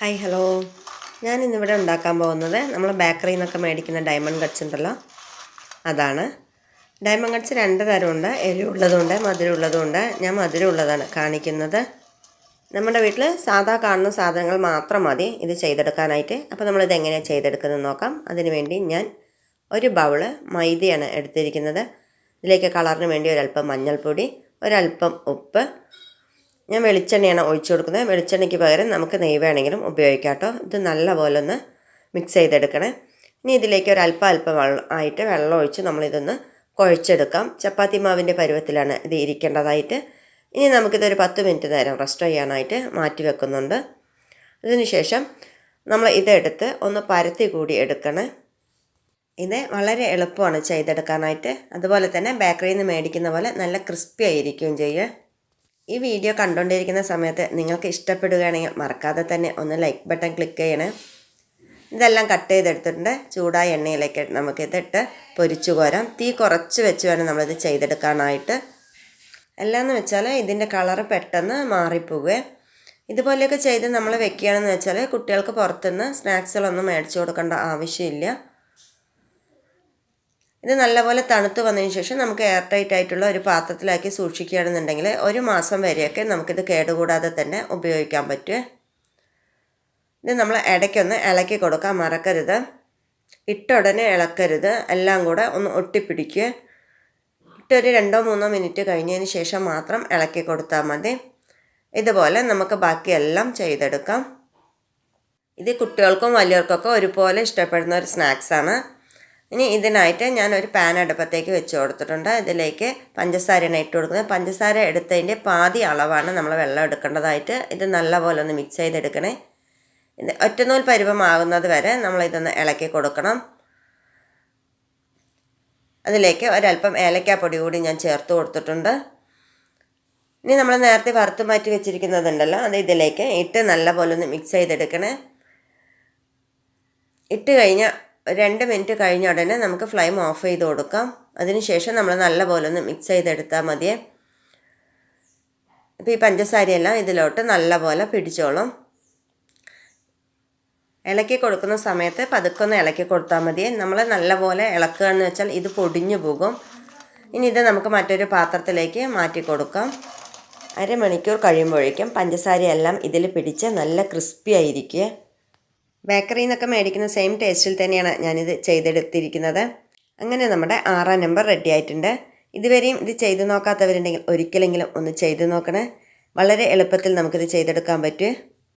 Hi hello. ഞാൻ ഇന്നിവിടെ ഉണ്ടാക്കാൻ പോകുന്നത് നമ്മൾ ബേക്കറിയിൽ നിന്നൊക്കെ മേടിക്കുന്ന ഡയമണ്ട് കട്ട്സ് ഉണ്ടല്ലോ? അതാണ്. ഡയമണ്ട് കട്ട്സ് രണ്ട് തരമുണ്ട്. എരിവുള്ളതുണ്ട് മധുരമുള്ളതുമുണ്ട് ഞാൻ മധുരമുള്ളതാണ് കാണിക്കുന്നത്. നമ്മുടെ വീട്ടിൽ സാധാ കാണുന്ന സാധനങ്ങൾ മാത്രം മതി. ഇത് ചെയ്തെടുക്കാനായിട്ട്. അപ്പോൾ നമ്മളിത് എങ്ങനെയാണ് ചെയ്തെടുക്കുന്നത് നോക്കാം. അതിനുവേണ്ടി ഞാൻ ഒരു ബൗൾ മൈദയാണ് എടുത്തിരിക്കുന്നത്. ഇതിലേക്ക് കളറിന് വേണ്ടി ഒരല്പം മഞ്ഞൾപ്പൊടി ഒരല്പം ഉപ്പ് ഞാൻ വെളിച്ചെണ്ണയാണ് ഒഴിച്ചു കൊടുക്കുന്നത്. വെളിച്ചെണ്ണയ്ക്ക് പകരം നമുക്ക് നെയ് വേണമെങ്കിലും ഉപയോഗിക്കാം കേട്ടോ. ഇത് നല്ലപോലെ ഒന്ന് മിക്സ് ചെയ്തെടുക്കണേ. ഇനി ഇതിലേക്ക് ഒരു അല്പം അല്പം വെള്ളം ആയിട്ട് വെള്ളം ഒഴിച്ച് നമ്മളിതൊന്ന് കുഴച്ചെടുക്കാം. ചപ്പാത്തി മാവിന്റെ പരുവത്തിലാണ് ഇത് ഇരിക്കേണ്ടതായിട്ട്. ഇനി നമുക്കിതൊരു പത്ത് മിനിറ്റ് നേരം റെസ്റ്റ് ചെയ്യാനായിട്ട് മാറ്റി വെക്കുന്നുണ്ട്. അതിനുശേഷം നമ്മൾ ഇതെടുത്ത് ഒന്ന് പരത്തി കൂടി എടുക്കണേ. ഇത് വളരെ എളുപ്പമാണ് ചെയ്തെടുക്കാനായിട്ട്. അതുപോലെ തന്നെ ബേക്കറിയിൽ നിന്ന് മേടിക്കുന്ന പോലെ നല്ല ക്രിസ്പി ആയിരിക്കുകയും ചെയ്യുക ഈ വീഡിയോ കണ്ടുകൊണ്ടിരിക്കുന്ന സമയത്ത് നിങ്ങൾക്ക് ഇഷ്ടപ്പെടുകയാണെങ്കിൽ മറക്കാതെ തന്നെ ഒന്ന് ലൈക്ക് ബട്ടൺ ക്ലിക്ക് ചെയ്യണേ. ഇതെല്ലാം കട്ട് ചെയ്തെടുത്തിട്ടുണ്ട്. ചൂടായ എണ്ണയിലേക്ക് നമുക്കിതിട്ട് പൊരിച്ചു കോരാം. തീ കുറച്ച് വെച്ച് വേണം നമ്മളിത് ചെയ്തെടുക്കാനായിട്ട്. എല്ലാന്ന് വെച്ചാൽ ഇതിന്റെ കളറ് പെട്ടെന്ന് മാറിപ്പോവുകയും ഇതുപോലെയൊക്കെ ചെയ്ത് നമ്മൾ വെക്കുകയാണെന്ന് വെച്ചാൽ കുട്ടികൾക്ക് പുറത്തുനിന്ന് സ്നാക്സുകളൊന്നും മേടിച്ചു കൊടുക്കേണ്ട ആവശ്യമില്ല. ഇത് നല്ലപോലെ തണുത്ത് വന്നതിന് ശേഷം നമുക്ക് എയർ ടൈറ്റ് ആയിട്ടുള്ള ഒരു പാത്രത്തിലാക്കി സൂക്ഷിക്കുകയാണെന്നുണ്ടെങ്കിൽ ഒരു മാസം വരെയൊക്കെ നമുക്കിത് കേടുകൂടാതെ തന്നെ ഉപയോഗിക്കാൻ പറ്റും ഇത് നമ്മൾ ഇടയ്ക്കൊന്ന് ഇളക്കി കൊടുക്കാൻ മറക്കരുത്. ഇട്ട ഉടനെ ഇളക്കരുത്. എല്ലാം കൂടെ ഒന്ന് ഒട്ടിപ്പിടിക്കുക. ഇട്ടൊരു രണ്ടോ മൂന്നോ മിനിറ്റ് കഴിഞ്ഞതിന് ശേഷം മാത്രം ഇളക്കി കൊടുത്താൽ മതി. ഇതുപോലെ നമുക്ക് ബാക്കിയെല്ലാം ചെയ്തെടുക്കാം. ഇത് കുട്ടികൾക്കും വലിയവർക്കൊക്കെ ഒരുപോലെ ഇഷ്ടപ്പെടുന്ന ഒരു സ്നാക്സാണ്. ഇനി ഇതിനായിട്ട് ഞാൻ ഒരു പാൻ അടുപ്പത്തേക്ക് വെച്ച് കൊടുത്തിട്ടുണ്ട്. ഇതിലേക്ക് പഞ്ചസാരയാണ് ഇട്ട് കൊടുക്കുന്നത്. പഞ്ചസാര എടുത്തതിന്റെ പാതി അളവാണ് നമ്മൾ വെള്ളം എടുക്കേണ്ടതായിട്ട്. ഇത് നല്ലപോലെ ഒന്ന് മിക്സ് ചെയ്തെടുക്കണേ. ഇത് ഒറ്റനൂൽ പരുവമാകുന്നത് വരെ നമ്മൾ ഇതൊന്ന് ഇളക്കി കൊടുക്കണം. അതിലേക്ക് ഒരല്പം ഏലക്കാപ്പൊടി കൂടി ഞാൻ ചേർത്ത് കൊടുത്തിട്ടുണ്ട്. ഇനി നമ്മൾ നേരത്തെ വറുത്ത് മാറ്റി വെച്ചിരിക്കുന്നതുണ്ടല്ലോ അത് ഇതിലേക്ക് ഇട്ട് നല്ലപോലെ ഒന്ന് മിക്സ് ചെയ്തെടുക്കണേ. ഇട്ട് കഴിഞ്ഞാൽ രണ്ട് മിനിറ്റ് കഴിഞ്ഞ ഉടനെ നമുക്ക് ഫ്ലെയിം ഓഫ് ചെയ്ത് കൊടുക്കാം. അതിനുശേഷം നമ്മൾ നല്ലപോലെ ഒന്ന് മിക്സ് ചെയ്തെടുത്താൽ മതിയേ അപ്പോൾ ഈ പഞ്ചസാരയെല്ലാം ഇതിലോട്ട് നല്ലപോലെ പിടിച്ചോളും. ഇളക്കി കൊടുക്കുന്ന സമയത്ത് പതുക്കൊന്ന് ഇളക്കി കൊടുത്താൽ മതി. നമ്മൾ നല്ലപോലെ ഇളക്കുക എന്ന് വെച്ചാൽ ഇത് പൊടിഞ്ഞു പോകും. ഇനി ഇത് നമുക്ക് മറ്റൊരു പാത്രത്തിലേക്ക് മാറ്റി കൊടുക്കാം. അരമണിക്കൂർ കഴിയുമ്പോഴേക്കും പഞ്ചസാരയെല്ലാം ഇതിൽ പിടിച്ച് നല്ല ക്രിസ്പി ആയിരിക്കുക ബേക്കറിയിൽ നിന്നൊക്കെ മേടിക്കുന്ന സെയിം ടേസ്റ്റിൽ തന്നെയാണ് ഞാനിത് ചെയ്തെടുത്തിരിക്കുന്നത്. അങ്ങനെ നമ്മുടെ ആറാം നമ്പർ റെഡി ആയിട്ടുണ്ട്. ഇതുവരെയും ഇത് ചെയ്തു നോക്കാത്തവരുണ്ടെങ്കിൽ ഒരിക്കലെങ്കിലും ഒന്ന് ചെയ്തു നോക്കണേ. വളരെ എളുപ്പത്തിൽ നമുക്കിത് ചെയ്തെടുക്കാൻ പറ്റും.